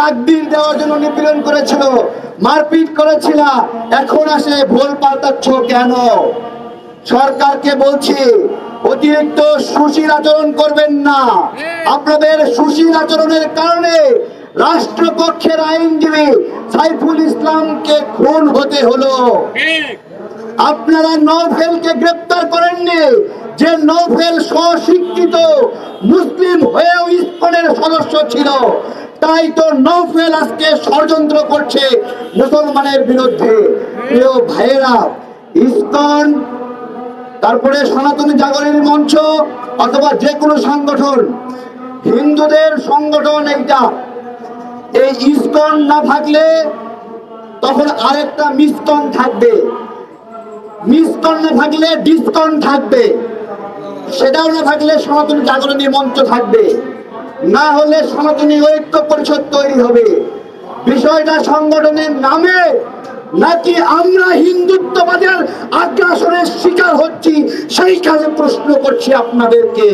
তাকদির দেওয়ার জন্য নিপীড়ন করেছিল, মারপিট করেছিল। এখন আসে ভোল পাল্টাচ্ছ কেন? সরকারকে বলছি, অতিরিক্ত সুশীল আচরণ করবেন না। আপনাদের সুশীল আচরণের কারণে রাষ্ট্রপক্ষের আইনজীবী সাইফুল ইসলামকে খুন হতে হলো। আপনারা নৌফেলকে গ্রেপ্তার করেননি, যে নৌফেল স্বশিক্ষিত মুসলিম হয়েও ইস্কনের সদস্য ছিল। তাই তো নৌফেল আজকে ষড়যন্ত্র করছে মুসলমানের বিরুদ্ধে। প্রিয় ভাইয়েরা, ইস্কন, তারপরে সনাতনী জাগরণী মঞ্চ, অথবা যে কোনো সংগঠন, হিন্দুদের সংগঠন এইটা। এই ইস্কন না থাকলে তখন আরেকটা মিসকন থাকবে। মিসকন না থাকলে ডিসকন থাকবে। সেটাও না থাকলে সনাতনী জাগরণী মঞ্চ থাকবে। না হলে সনাতনী ঐক্য পরিষদ তৈরি হবে। বিষয়টা সংগঠনের নামে নাকি আমরা হিন্দুত্ববাদের আগ্রাসনের শিকার হচ্ছি, সেই কাজে প্রশ্ন করছি আপনাদেরকে।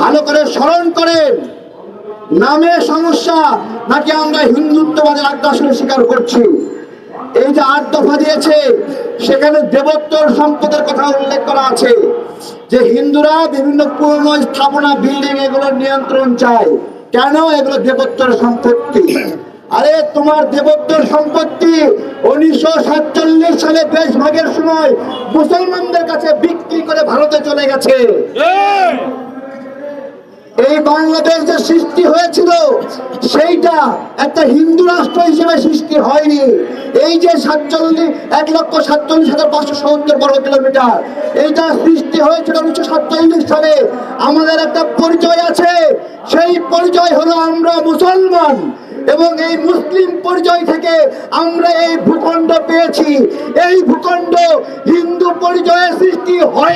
ভালো করে স্মরণ করেন, নামে সমস্যা নাকি আমরা হিন্দুত্ববাদের আগ্রাসনের শিকার করছি এই যে আট দফা দিয়েছে, সেখানে দেবোত্তর সম্পদের কথা উল্লেখ করা আছে। যে হিন্দুরা বিভিন্ন পুরনো স্থাপনা বিল্ডিং এগুলোর নিয়ন্ত্রণ চায়, কেন এগুলো দেবত্বর সম্পত্তি? আরে, তোমার দেবত্বর সম্পত্তি উনিশশো সাতচল্লিশ সালে দেশ ভাগের সময় মুসলমানদের কাছে বিক্রি করে ভারতে চলে গেছে। এই বাংলাদেশ যে সৃষ্টি হয়েছিল, সেইটা একটা হিন্দু রাষ্ট্র হিসেবে সৃষ্টি হয়নি। এই যে সাতচল্লিশ, এক লক্ষ সাতচল্লিশ হাজার পাঁচশো সত্তর বর্গ কিলোমিটার, এইটা সৃষ্টি হয়েছিল উনিশশো সাতচল্লিশ সালে। আমাদের একটা পরিচয় আছে, সেই পরিচয় হলো আমরা মুসলমান। এবং এই মুসলিম পরিচয় থেকে আমরা এই ভূখণ্ড পেয়েছি। এই ভূখণ্ড হিন্দু পরিচয়ে সৃষ্টি হয়নি।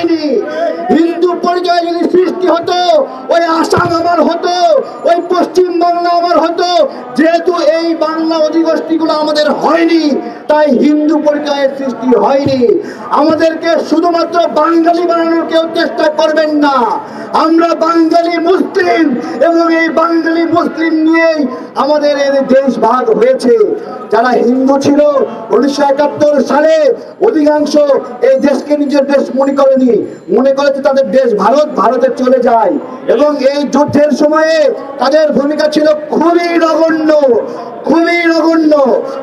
হতো যেহেতু এই বাংলা অধিগোষ্ঠীগুলো আমাদের হয়নি, তাই হিন্দু পরিচয়ের সৃষ্টি হয়নি। আমাদেরকে শুধুমাত্র বাঙালি বানানোর কেউ চেষ্টা করবেন না। আমরা বাঙালি মুসলিম এবং এই বাঙালি মুসলিম নিয়েই আমাদের এই দেশ ভাগ হয়েছে। যারা হিন্দু ছিল, উনিশশো একাত্তর সালে অধিকাংশ এই দেশকে নিজের দেশ মনে করেনি। মনে করেছে তাদের দেশ ভারত, ভারতে চলে যায়। এবং এই যুদ্ধের সময়ে তাদের ভূমিকা ছিল খুবই নগণ্য, খুবই নগণ্য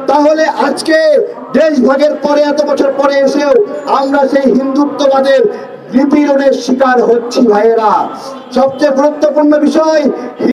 তাহলে আজকে দেশ ভাগের পরে, এত বছর পরে এসেও আমরা সেই হিন্দুত্ববাদের নিপীড়নের শিকার হচ্ছি ভাইয়েরা। সবচেয়ে গুরুত্বপূর্ণ বিষয়